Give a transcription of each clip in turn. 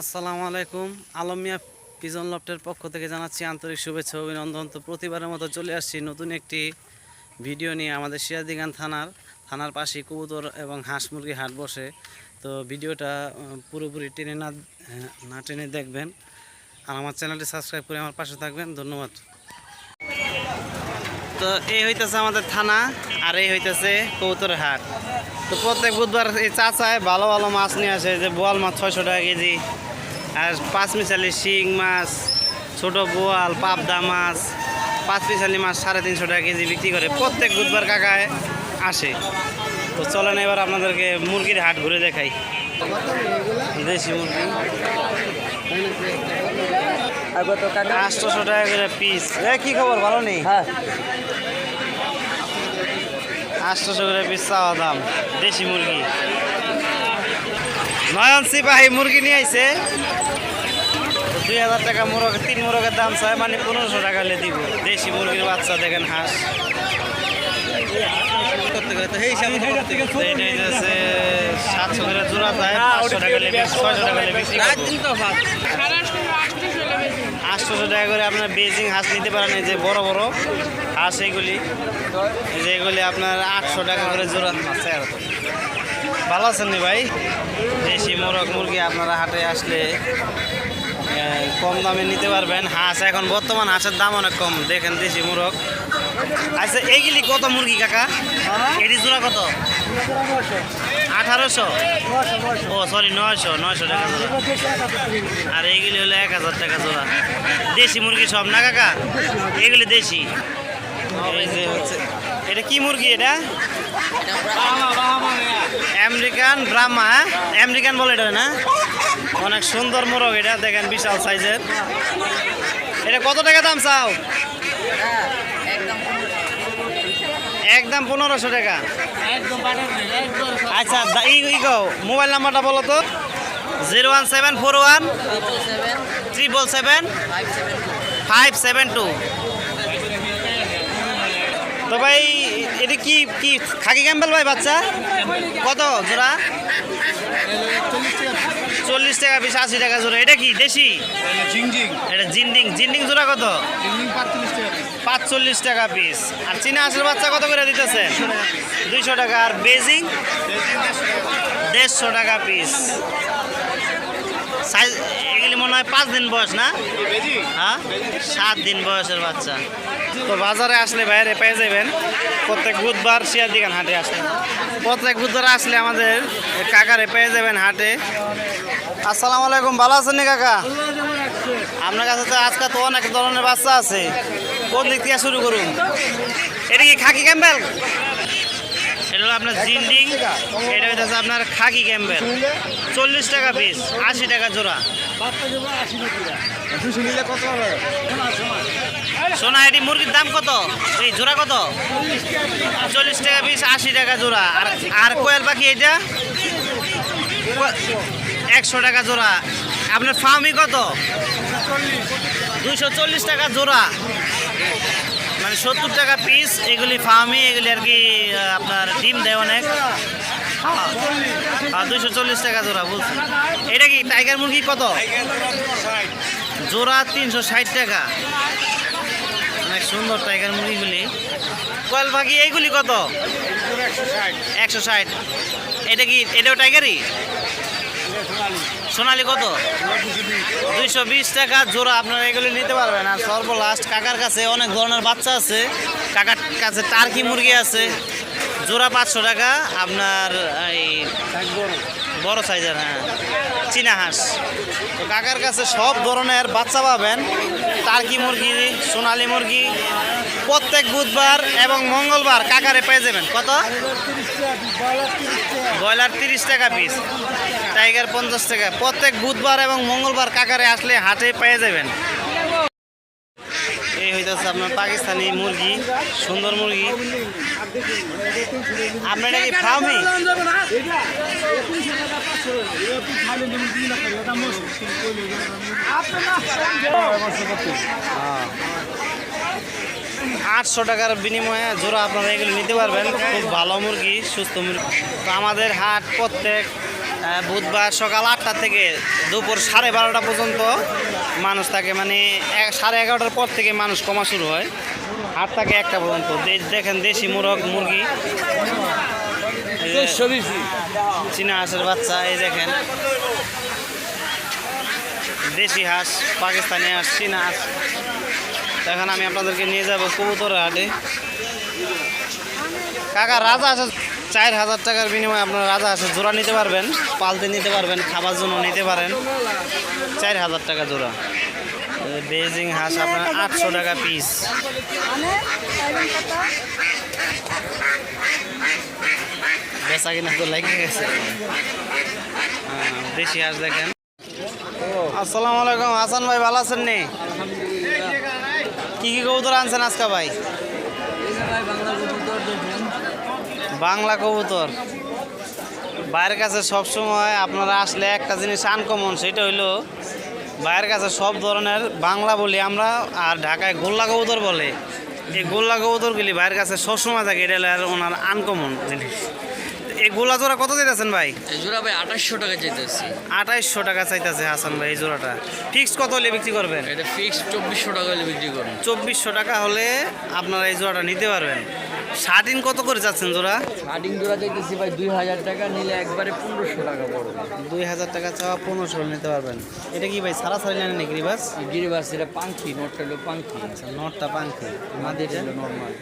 আসসালামু আলাইকুম। আলমিয়া পিজন লফটের পক্ষ থেকে জানাচ্ছি আন্তরিক শুভেচ্ছা অভিনন্দন। তো প্রতিবারের মতো চলে আসছি নতুন একটি ভিডিও নিয়ে আমাদের সিরাজদিগান থানার থানার পাশে কবুতর এবং হাঁস মুরগি হাট বসে। তো ভিডিওটা পুরোপুরি টেনে না না টেনে দেখবেন। আর আমার চ্যানেলটি সাবস্ক্রাইব করে আমার পাশে থাকবেন। ধন্যবাদ। তো এই হইতেছে আমাদের থানা। আর এই হইতেছে কবুতরের হাট তো প্রত্যেক বুধবার এই চাচায় ভালো ভালো মাছ নিয়ে আসে যে বোয়াল মাছ ছয়শো টাকা কেজি আর পাঁচ মিশালি শিং মাছ ছোট বোয়াল পাবদা মাছ পাঁচ মিশালি মাছ সাড়ে তিনশো টাকা কেজি বিক্রি করে প্রত্যেক বুধবার কাকায় আসে। তো চলেন এবার আপনাদেরকে মুরগির হাট ঘুরে দেখাই। দেশি মুরগি। আটশোশো টাকা করে পিস কি খবর? ভালো নেই? হ্যাঁ। আটশোশো করে চাওয়া দাম, দেশি মুরগি। নয়ন সিপাহী মুরগি নিয়ে আইছে। দুই হাজার টাকা মোরগ, তিন মোরগের দাম চায় মানে পনেরোশো টাকা হলে দিব। দেশি মুরগির বাচ্চা দেখেন হাঁস। সাতশো করে জোড়া যায় পাঁচশো টাকা ছয়শো টাকা বিক্রি টাকা করে আপনার বেজিং হাঁস নিতে পারেন এই যে বড় বড় হাঁস এগুলি। এই যে এগুলি আপনার আটশো টাকা করে জোড়া আছে আর। ভালো আছেন নি ভাই? দেশি মোরগ মুরগি আপনারা হাটে আসলে কম দামে নিতে পারবেন। হাঁস এখন বর্তমান হাঁসের দাম অনেক কম দেখেন দেশি মোরগ। আচ্ছা এইগুলি কত মুরগি কাকা? এটি জোড়া কত? আঠারোশো? ও সরি নয়শো নয়শো টাকা জোড়া। আর এইগুলি হলো এক হাজার টাকা জোড়া। দেশি মুরগি সব না কাকা? এগুলি দেশি। এই যে হচ্ছে। এটা কি মুরগি এটা? আমেরিকান ব্রাহ্মা হ্যাঁ? আমেরিকান বলে এটা না? অনেক সুন্দর মোরগ এটা দেখেন বিশাল সাইজের। এটা কত টাকা দাম চাও? একদম পনেরোশো টাকা। আচ্ছা মোবাইল নাম্বারটা বলো তো। Zero one seven four one triple seven five seven two. তো ভাই, এটা কি কি খাকি ক্যাম্বেল ভাই বাচ্চা? কত জোড়া? চল্লিশ টাকা পিস আশি টাকা জোড়া। এটা কি দেশি? এটা জিন্ডিং জিন্ডিং জোড়া কত? পাঁচচল্লিশ টাকা পিস। আর চীনা হাঁসের বাচ্চা কত করে দিতেছে? দুইশো টাকা আর বেজিং? দেড়শো টাকা পিস। সাইজ এগুলি মনে হয় পাঁচ দিন বয়স না? হ্যাঁ? সাত দিন বয়সের বাচ্চা। তো বাজারে আসলে বাইরে পেয়ে যাবেন। প্রত্যেক বুধবার শিয়ার দিগান হাটে আসলে। প্রত্যেক বুধবার আসলে আমাদের কাকারে পেয়ে যাবেন হাটে। আসসালামু আলাইকুম, ভালো আছেন কাকা? আপনার কাছে তো আজকে তো অনেক ধরনের বাচ্চা আছে। কোন দিক থেকে শুরু করুন? এটা কি খাকি ক্যাম্বেল? এটা হলো আপনার জিন্ডিং, এটা হচ্ছে আপনার খাকি ক্যাম্বেল। চল্লিশ টাকা পিস আশি টাকা জোড়া। সোনা, এটি মুরগির দাম কত? এই জোড়া কত? চল্লিশ টাকা পিস আশি টাকা জোড়া। আর আর কোয়েল পাখি এটা একশো টাকা জোড়া। আপনার ফার্মি কত? দুইশো চল্লিশ টাকা জোড়া। মানে সত্তর টাকা পিস এগুলি ফার্মি এগুলি আর কি আপনার ডিম দেয় অনেক। আর দুইশো চল্লিশ টাকা জোড়া বলছি এটা কি টাইগার মুরগি কত? জোড়া তিনশো ষাট টাকা। অনেক সুন্দর টাইগার মুরগিগুলি। কয়েল পাখি, এইগুলি কত? একশো ষাট। এটা কি, এটাও টাইগারই সোনালি কত? দুইশো বিশ টাকা জোড়া আপনারা এগুলি নিতে পারবেন। আর সর্বলাস্ট কাকার কাছে অনেক ধরনের বাচ্চা আছে। কাকার কাছে টার্কি মুরগি আছে। জোড়া পাঁচশো টাকা, আপনার এই বড় সাইজের হ্যাঁ চীনা হাঁস। তো কাকার কাছে সব ধরনের বাচ্চা পাবেন। টার্কি মুরগি, সোনালি মুরগি, প্রত্যেক বুধবার এবং মঙ্গলবার কাকারে পেয়ে যাবেন। কত? ব্রয়লার তিরিশ টাকা পিস। টাইগার পঞ্চাশ টাকা। প্রত্যেক বুধবার এবং মঙ্গলবার কাকারে আসলে হাটে পেয়ে যাবেন। এই হইতেছে আপনার পাকিস্তানি মুরগি, সুন্দর মুরগি। আপনার কি ফার্মি আটশো টাকার বিনিময়ে জোড়া আপনারা এগুলো নিতে পারবেন। খুব ভালো মুরগি, সুস্থ মুরগি। তো আমাদের হাট প্রত্যেক বুধবার সকাল আটটা থেকে দুপুর সাড়ে বারোটা পর্যন্ত মানুষ থাকে মানে সাড়ে এগারোটার পর থেকে মানুষ কমা শুরু হয়। আট থেকে একটা পর্যন্ত। দেখেন দেশি মুরগ মুরগি। চীনা হাঁসের বাচ্চা এই দেখেন। দেশি হাঁস পাকিস্তানি হাঁস চীনা হাঁস। এখন আমি আপনাদেরকে নিয়ে যাব কবুতরের হাটে। কাকা রাজা আছে চার হাজার টাকার বিনিময়ে আপনারা রাজা আছে জোড়া নিতে পারবেন পালতে নিতে পারবেন খাবার জন্য নিতে পারেন। চার হাজার টাকা জোড়া। বেজিং হাঁস আপনার আটশো টাকা পিস বেচা কিনা তো লেগে গেছে। হ্যাঁ, দেশি হাঁস দেখেন। আসসালামু আলাইকুম হাসান ভাই ভালো আছেন নি? কি কি কবুতর আনছেন আজকে ভাই? বাংলা কবুতর। বাইরের কাছে সব সময় আপনারা আসলে একটা জিনিস আনকমন সেটা হইল বাইরের কাছে সব ধরনের বাংলা বলি আমরা আর ঢাকায় গোল্লা কবুতর বলে। এই গোল্লা কবুতরগুলি বাইরের কাছে সবসময় থাকে, এটা ওনার আনকমন জিনিস। এই গোলা জোড়া কত দিতেছেন ভাই? এই জোড়া ভাই আঠাশশো টাকা চাইতেছি। আঠাইশশো টাকা চাইতেছে হাসান ভাই এই জোড়াটা। ফিক্সড কত হলে বিক্রি করবেন? এটা ফিক্স চব্বিশশো টাকা হলে বিক্রি করুন চব্বিশশো টাকা হলে আপনারা এই জোড়াটা নিতে পারবেন। শার্টিন কত করে যাচ্ছেন জোড়া? শার্টিং জোড়া চাইতেছি ভাই দুই হাজার টাকা নিলে একবারে পনেরোশো টাকা পড়বে। দুই হাজার টাকা চাওয়া পনেরোশো নিতে পারবেন। এটা কি ভাই সারা সারি নেন নাকি রিবাস গিরিবাস এটা পাঙ্খি নোটটা হলো পাঙ্খি। আচ্ছা নটটা পাঙ্খি। মাদিটা নর্মাল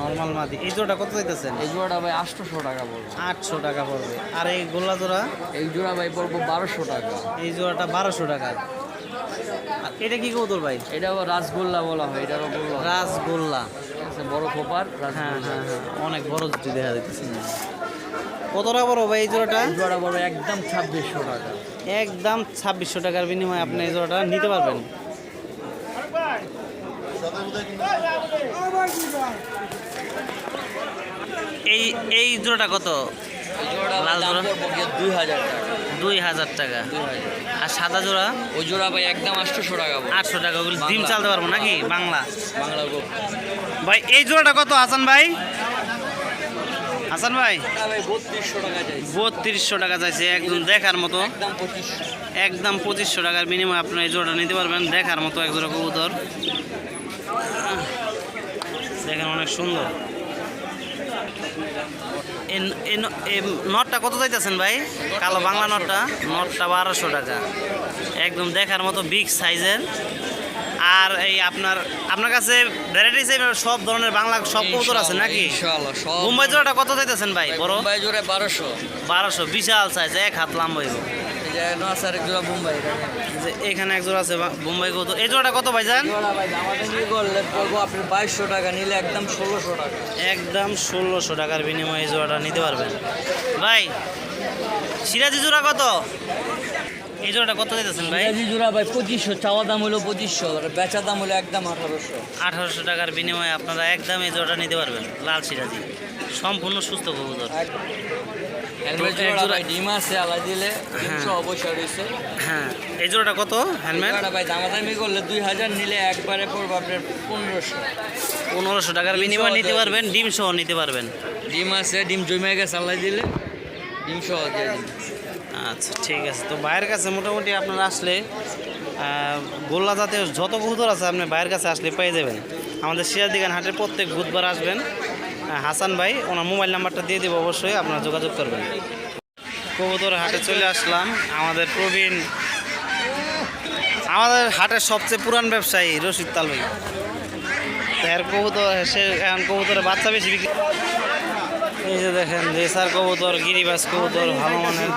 নর্মাল মাদি। এই জোড়াটা কত দিতেছেন এই জোড়াটা ভাই আটশোশো টাকা পড়বে। আটশো টাকা পড়বে। আর এই গোল্লা জোড়া? এই জোড়া ভাই পড়ব বারোশো টাকা। এই জোড়াটা বারোশো টাকা। আর এটা কি কৌতর ভাই? এটা রাসগোল্লা বলা হয় বলল রাসগোল্লা। আছে বড় খোপার হ্যাঁ হ্যাঁ হ্যাঁ অনেক বড় জুটি দেখা যাইতেছে কত টাকা বড় ভাই এই জোড়াটা? জোড়া বড় একদম ছাব্বিশশো টাকা। একদম ছাব্বিশশো টাকার বিনিময়ে আপনি এই জোড়াটা নিতে পারবেন। এই এই জোড়াটা কত? লাল জোড়া? দুই হাজার টাকা। দুই হাজার টাকা আর সাদা জোড়া? ওই জোড়া ভাই একদম আটশোশো টাকা আটশো টাকা ওগুলো ডিম চালতে পারব নাকি? বাংলা। বাংলা ভাই এই জোড়াটা কত হাসান ভাই? হাসান ভাই? বত্রিশশো টাকা চাইছি। একদম দেখার মতো। একদম পঁচিশশো। টাকার বিনিময়ে আপনার এই জোড়াটা নিতে পারবেন দেখার মতো এক জোড়া কবুতর। দেখেন অনেক সুন্দর। নটটা কত চাইতেছেন ভাই? কালো বাংলা নটটা? নটটা বারোশো টাকা। একদম দেখার মতো বিগ সাইজের আর এই আপনার আপনার কাছে ভ্যারাইটিস সব ধরনের বাংলা সব কবুতর আছে নাকি? মুম্বাই জোড়াটা কত চাইতেছেন ভাই? বড়? মুম্বাই জোড়া বারোশো। বারোশো বিশাল সাইজ এক হাত লম্বা এই এখানে এক জোড়া আছে বোম্বাই কবুতর এই জোড়াটা কত ভাই যান বাইশশো টাকা নিলে একদম ষোলোশো টাকা। একদম ষোলোশো টাকার বিনিময়ে এই জোড়াটা নিতে পারবেন। ভাই সিরাজি জোড়া কত? এই জোড়াটা কত দিতেছেন ভাই? ইংরাজি জোড়া ভাই পঁচিশশো চাওয়া দাম হলো পঁচিশশো আর বেচা দাম হলো একদম আঠারোশো। আঠারোশো টাকার বিনিময়ে আপনারা একদম এই জোড়াটা নিতে পারবেন লাল সিরাজি। সম্পূর্ণ সুস্থ কবুতর। ডিম আছে দিলে তিনশো রয়েছে হ্যাঁ। এই জোড়াটা কত ভাই দামাদামি করলে দুই হাজার নিলে একবারে পড়ব আপনার পনেরোশো। পনেরোশো টাকার নিতে পারবেন ডিম সহ নিতে পারবেন। ডিম আছে ডিম জমে গেছে আলাই দিলে ডিম সহ দিয়ে আচ্ছা ঠিক আছে। তো বাইরের কাছে মোটামুটি আপনারা আসলে গোল্লা জাতীয় যত কবুতর আছে আপনি বাইরের কাছে আসলে পেয়ে যাবেন। আমাদের সিরাজদিগান হাটের প্রত্যেক বুধবার আসবেন। হাসান ভাই, ওনার মোবাইল নাম্বারটা দিয়ে দেবো, অবশ্যই আপনারা যোগাযোগ করবেন। কবুতর হাটে চলে আসলাম, আমাদের প্রবীণ, আমাদের হাটের সবচেয়ে পুরান ব্যবসায়ী রশিদ তাল ভাই। এর কবুতর, সে এখন কবুতরের বাচ্চা বেশি বিক্রি এই যে দেখেন রেসার কবুতর, গিরিবাস কবুতর, ভালো মানের।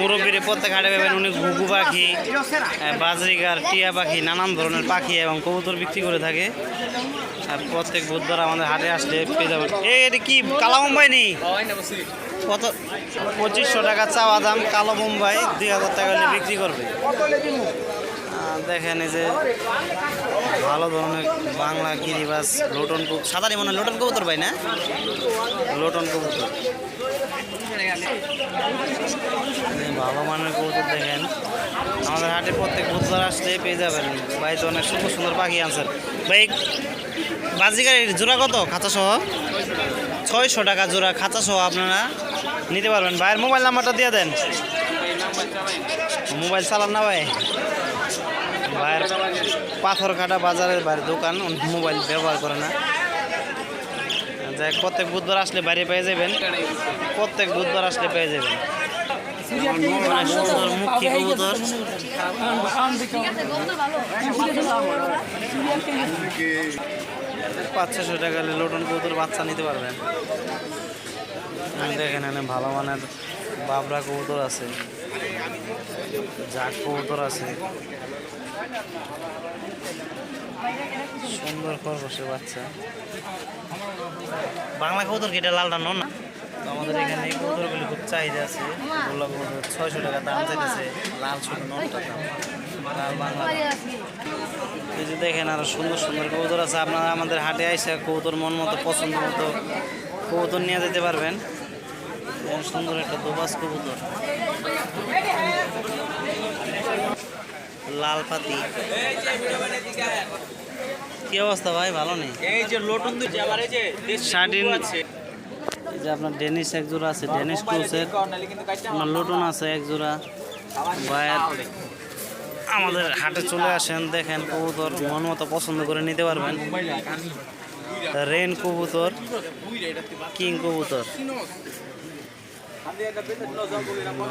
মুরব্বীর প্রত্যেক হাটে পাবেন উনি ঘুঘু পাখি বাজরিগার, টিয়া পাখি, নানান ধরনের পাখি এবং কবুতর বিক্রি করে থাকে। আর প্রত্যেক বুধবার আমাদের হাটে আসলে পেয়ে যাবেন। এই এটা কি, কালা মুম্বাই নি? কত, পঁচিশশো টাকা চাওয়া দাম, কালো মুম্বাই দুই হাজার টাকা হলে বিক্রি করবে। দেখেন এই যে ভালো ধরনের বাংলা গিরিবাস লোটন সাঁতারি মনে লোটন কবুতর ভাই, না? লোটন কবুতর। ভালো মানের কবুতর দেখেন। আমাদের হাটে প্রত্যেক বুধবার আসলে পেয়ে যাবেন। ভাই তো অনেক সুন্দর সুন্দর পাখি আনছেন। ভাই বাজিকারের জোড়া কত? খাঁচা সহ ছয়শো টাকা জোড়া খাঁচা সহ আপনারা নিতে পারবেন। ভাইয়ের মোবাইল নাম্বারটা দিয়ে দেন। মোবাইল চালান না ভাই। ভাইয়ের পাথর কাটা বাজারের বাইরে দোকান মোবাইল ব্যবহার করে না। যাই প্রত্যেক বুধবার আসলে বাইরে পেয়ে যাবেন। প্রত্যেক বুধবার আসলে পেয়ে যাবেন। সুন্দর মুখী পাঁচ ছশো টাকা লোটন কবুতর বাচ্চা নিতে পারবেন। দেখেন, এখানে ভালো মানের বাবরা কবুতর আছে। জাক কবুতর আছে। সুন্দর খরগোশের বাচ্চা। বাংলা কবুতর কি? এটা লালটা নন না? আমাদের এখানে এই কবুতরগুলি খুব চাহিদা আছে। গোলা কবুতর ছয়শো টাকা দাম চাইতেছে। লাল শুধু নটা দাম লাল বাংলা। এই যে দেখেন আরও সুন্দর সুন্দর কবুতর আছে। আপনারা আমাদের হাটে আইসা কবুতর মন মতো পছন্দ মতো কবুতর নিয়ে যেতে পারবেন। সুন্দর একটা দোবাস কবুতর। লাল পাতি। কি অবস্থা ভাই? ভালো নেই। এই যে লোটন দুই আবার এই যে শার্টিন এই যে আপনার ডেনিস এক জোড়া আছে ডেনিস ক্রুসের। আপনার লুটন আছে এক জোড়া। ভাইয়ের আমাদের হাটে চলে আসেন দেখেন কবুতর মন মতো পছন্দ করে নিতে পারবেন। রেন কবুতর কিং কবুতর।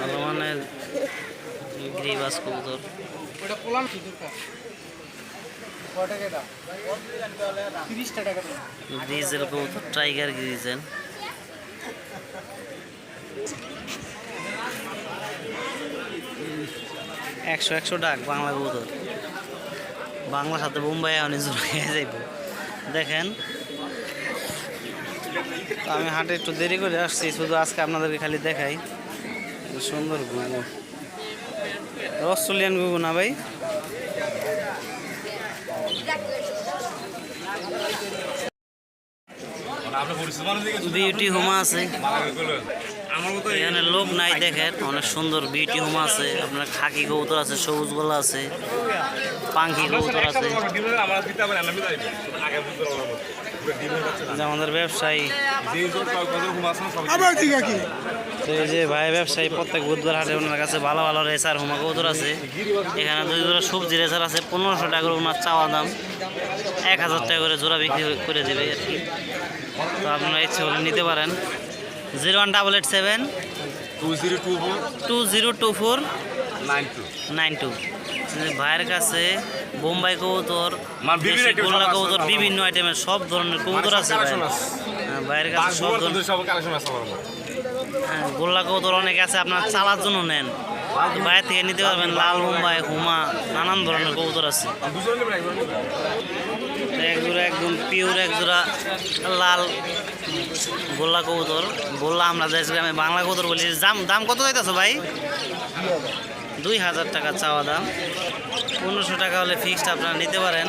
ভালো মানের গ্রিবাস কবুতর। গ্রিজেল টাইগার গ্রিজেল একশো একশো ডাক, বাংলা কবুতর। বাংলার সাথে বোম্বাই অনেক জোর যাইব। দেখেন। আমি হাটে একটু দেরি করে আসছি, শুধু আজকে আপনাদেরকে খালি দেখাই। সুন্দর গুগু অস্ট্রেলিয়ান গুগু না ভাই? বিউটি হোমা আছে। এখানে লোক নাই দেখেন অনেক সুন্দর বিউটি হোমা আছে আপনার খাকি কবুতর আছে সবুজ গোলা আছে পাঙ্কি কবুতর আছে। যে আমাদের ব্যবসায়ী। তো এই যে ভাই ব্যবসায়ী প্রত্যেক বুধবার হাটে ওনার কাছে ভালো ভালো রেসার হোমা কবুতর আছে। এখানে দুই জোড়া সবজি রেসার আছে পনেরোশো টাকা করে ওনার চাওয়া দাম। এক হাজার টাকা করে জোড়া বিক্রি করে দেবে আর কি। তো আপনারা ইচ্ছে হলে নিতে পারেন। Zero one double eight seven two zero two four two zero two four nine two. Nine two ভাইয়ের কাছে বোম্বাই কবুতর মানে গোল্লা কবুতর বিভিন্ন আইটেমের সব ধরনের কবুতর আছে ভাইয়ের। হ্যাঁ, ভাইয়ের কাছে সব ধরনের সব কালেকশন আছে হ্যাঁ, গোল্লা কবুতর অনেক আছে আপনার চালার জন্য নেন। বাইরে থেকে নিতে পারবেন লাল মুম্বাই হুমা নানান ধরনের কবুতর আছে। এক জোড়া, একদম পিওর এক জোড়া লাল গোল্লা কবুতর। গোল্লা আমরা দেশ গ্রামে বাংলা কবুতর বলি দাম দাম কত যাইতেছো ভাই? দুই হাজার টাকা চাওয়া দাম। পনেরোশো টাকা হলে ফিক্সড আপনারা নিতে পারেন।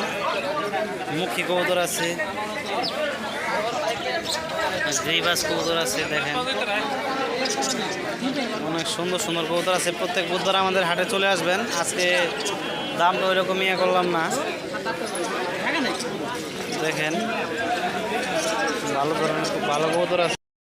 মুখী কবুতর আছে। গ্রিবাস কবুতর আছে, দেখেন। অনেক সুন্দর সুন্দর কবুতর আছে। প্রত্যেক বুধবার আমাদের হাটে চলে আসবেন। আজকে দামটা ওইরকম ইয়ে করলাম না। দেখেন। ভালো ধরনের খুব ভালো কবুতর আছে।